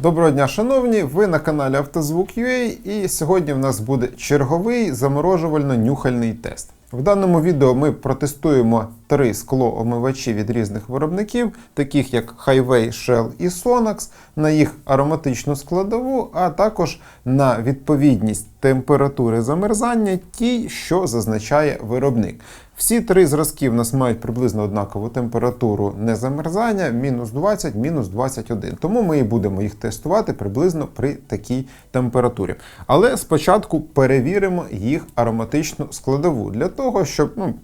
Доброго дня, шановні! Ви на каналі Автозвук.ua і сьогодні в нас буде черговий заморожувально-нюхальний тест. В даному відео ми протестуємо три склоомивачі від різних виробників, таких як Highway, Shell і Sonax, на їх ароматичну складову, а також на відповідність температури замерзання тій, що зазначає виробник. Всі три зразки в нас мають приблизно однакову температуру незамерзання, мінус 20, мінус 21. Тому ми і будемо їх тестувати приблизно при такій температурі. Але спочатку перевіримо їх ароматичну складову для того, щоб ну,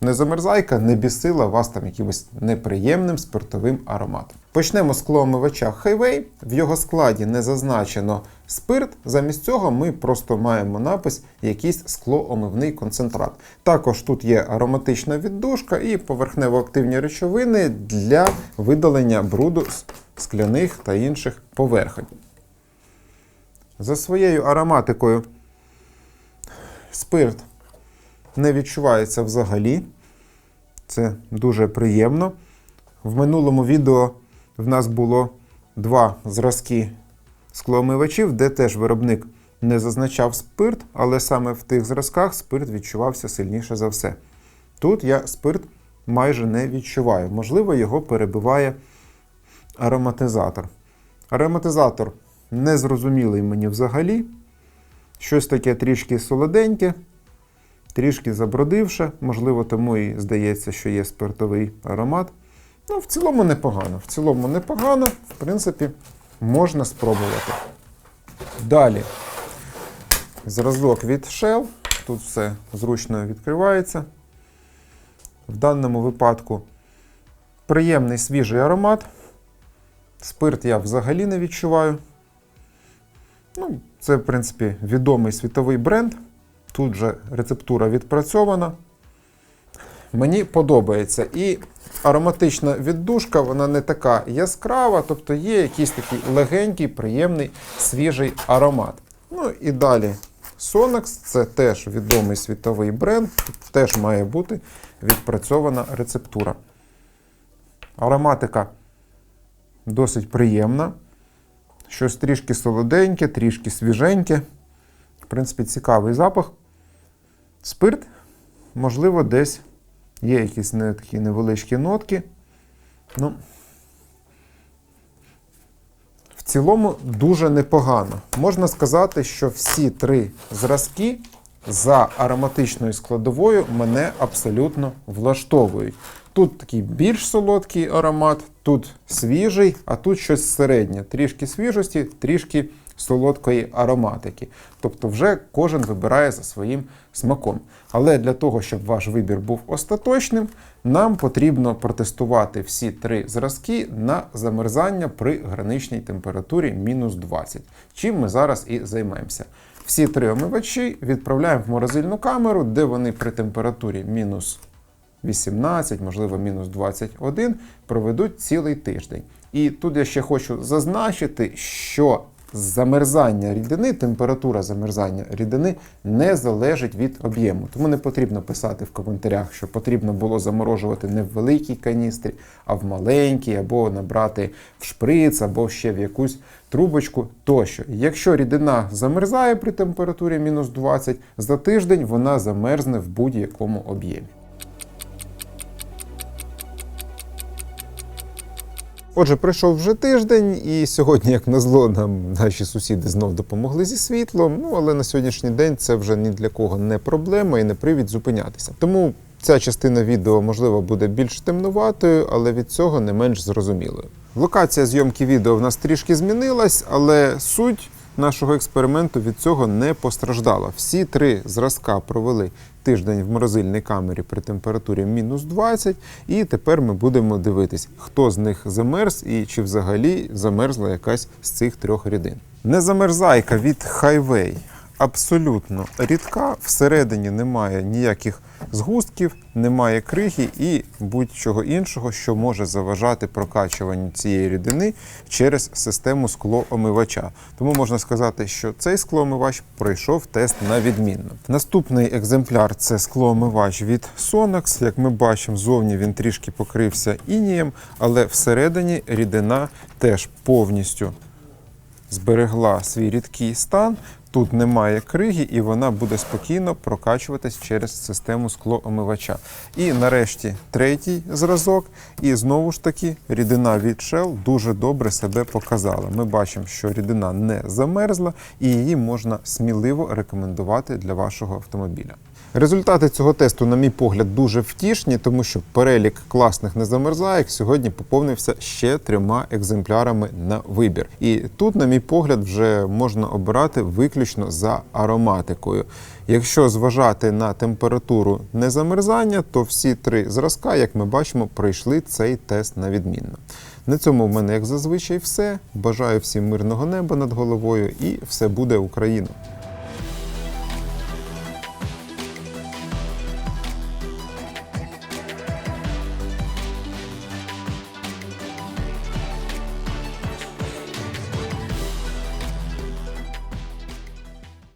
незамерзайка не бісила вас там якимось неприємним спиртовим ароматом. Почнемо з склоомивача Highway. В його складі не зазначено спирт. Замість цього ми просто маємо напис якийсь склоомивний концентрат. Також тут є ароматична віддушка і поверхнево-активні речовини для видалення бруду з скляних та інших поверхонь. За своєю ароматикою спирт не відчувається взагалі. Це дуже приємно. В минулому відео в нас було два зразки склоомивачів, де теж виробник не зазначав спирт, але саме в тих зразках спирт відчувався сильніше за все. Тут я спирт майже не відчуваю. Можливо, його перебиває ароматизатор. Ароматизатор незрозумілий мені взагалі. Щось таке трішки солоденьке, трішки забродивше, можливо, тому і здається, що є спиртовий аромат. Ну, в цілому непогано. В цілому непогано, в принципі, можна спробувати. Далі. Зразок від Shell. Тут все зручно відкривається. В даному випадку приємний свіжий аромат. Спирт я взагалі не відчуваю. Ну, Це, в принципі, відомий світовий бренд. Тут же рецептура відпрацьована. Мені подобається. І ароматична віддушка, вона не така яскрава, тобто є якийсь такий легенький, приємний, свіжий аромат. Ну і далі Sonax це теж відомий світовий бренд, тут теж має бути відпрацьована рецептура. Ароматика досить приємна. Щось трішки солоденьке, трішки свіженьке. В принципі, цікавий запах. Спирт, можливо, десь є якісь не, такі невеличкі нотки. Ну, в цілому дуже непогано. Можна сказати, що всі три зразки за ароматичною складовою мене абсолютно влаштовують. Тут такий більш солодкий аромат, тут свіжий, а тут щось середнє. Трішки свіжості, трішки солодкої ароматики. Тобто, вже кожен вибирає за своїм смаком. Але для того, щоб ваш вибір був остаточним, нам потрібно протестувати всі три зразки на замерзання при граничній температурі мінус 20, чим ми зараз і займемося. Всі три омивачі відправляємо в морозильну камеру, де вони при температурі мінус 18, можливо, мінус 21, проведуть цілий тиждень. І тут я ще хочу зазначити, що замерзання рідини, температура замерзання рідини не залежить від об'єму. Тому не потрібно писати в коментарях, що потрібно було заморожувати не в великій каністрі, а в маленькій, або набрати в шприц, або ще в якусь трубочку тощо. Якщо рідина замерзає при температурі мінус 20, за тиждень вона замерзне в будь-якому об'ємі. Отже, пройшов вже тиждень, і сьогодні, як назло, нам наші сусіди знов допомогли зі світлом. Ну але на сьогоднішній день це вже ні для кого не проблема і не привід зупинятися. Тому ця частина відео, можливо, буде більш темнуватою, але від цього не менш зрозумілою. Локація зйомки відео в нас трішки змінилась, але суть нашого експерименту від цього не постраждала. Всі три зразка провели тиждень в морозильній камері при температурі мінус 20, і тепер ми будемо дивитись, хто з них замерз і чи взагалі замерзла якась з цих трьох рідин. Незамерзайка від Highway абсолютно рідка, всередині немає ніяких згустків, немає криги і будь-чого іншого, що може заважати прокачуванню цієї рідини через систему склоомивача. Тому можна сказати, що цей склоомивач пройшов тест на відмінно. Наступний екземпляр це склоомивач від Sonax. Як ми бачимо, зовні він трішки покрився інієм, але всередині рідина теж повністю зберегла свій рідкий стан. Тут немає криги, і вона буде спокійно прокачуватись через систему склоомивача. І нарешті третій зразок. І знову ж таки рідина від Shell дуже добре себе показала. Ми бачимо, що рідина не замерзла, і її можна сміливо рекомендувати для вашого автомобіля. Результати цього тесту, на мій погляд, дуже втішні, тому що перелік класних незамерзаєк сьогодні поповнився ще трьома екземплярами на вибір. І тут, на мій погляд, вже можна обирати виключно за ароматикою. Якщо зважати на температуру незамерзання, то всі три зразка, як ми бачимо, пройшли цей тест на відмінно. На цьому в мене, як зазвичай, все. Бажаю всім мирного неба над головою і все буде Україна!